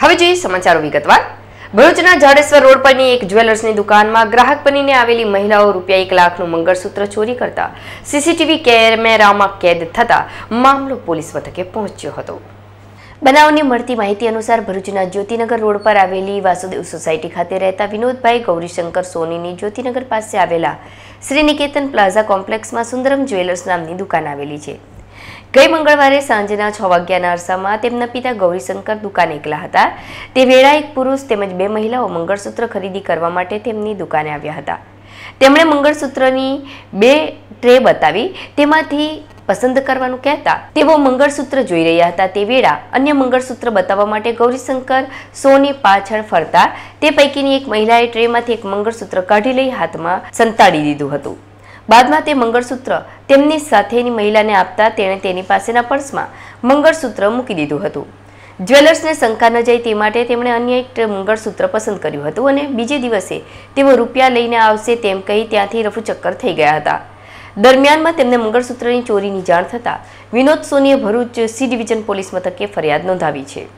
હવે જોઈએ સમાચારો વિગતવાર. ભરૂચના જાડેશ્વર રોડ પરની એક જ્વેલર્સની દુકાનમાં ગ્રાહક બનીને આવેલી મહિલાઓ રૂપિયા એક લાખનું મંગળસૂત્ર ચોરી કરતા સીસીટીવી કેમેરામાં કેદ થતા મામલો પોલીસ મથકે પહોંચ્યો હતો. બનાવની મળતી માહિતી અનુસાર ભરૂચના જ્યોતિનગર રોડ પર આવેલી વાસુદેવ સોસાયટી ખાતે રહેતા વિનોદભાઈ ગૌરીશંકર સોનીની જ્યોતિનગર પાસે આવેલા શ્રી નિકેતન પ્લાઝા કોમ્પ્લેક્સમાં સુંદરમ જ્વેલર્સ નામની દુકાન આવેલી છે. ગઈ મંગળવારે સાંજના છ વાગ્યાના અરસામાં તેમના પિતા ગૌરીશંકર દુકાને એકલા હતા. તે વેળા એક પુરુષ તેમજ બે મહિલાઓ મંગળસૂત્ર ખરીદી કરવા માટે તેમની દુકાને આવ્યા હતા. તેમણે મંગળસૂત્રની બે ટ્રે બતાવી તેમાંથી પસંદ કરવાનું કહેતા તેઓ મંગળસૂત્ર જોઈ રહ્યા હતા. તે વેળા અન્ય મંગળસૂત્ર બતાવવા માટે ગૌરીશંકર સોની પાછળ ફરતા તે પૈકીની એક મહિલાએ ટ્રેમાંથી એક મંગળસૂત્ર કાઢી લઈ હાથમાં સંતાડી દીધું હતું. બાદમાં તે મંગળસૂત્ર તેમની સાથેની મહિલાને આપતા તેણે તેની પાસેના પર્સમાં મંગળસૂત્ર મૂકી દીધું હતું. જ્વેલર્સને શંકા ન જાય તે માટે તેમણે અન્ય એક મંગળસૂત્ર પસંદ કર્યું હતું અને બીજે દિવસે તેઓ રૂપિયા લઈને આવશે તેમ કહી ત્યાંથી રફુચક્કર થઈ ગયા હતા. દરમિયાનમાં તેમને મંગળસૂત્રની ચોરીની જાણ થતાં વિનોદ સોનીએ ભરૂચ સી ડિવિઝન પોલીસ મથકે ફરિયાદ નોંધાવી છે.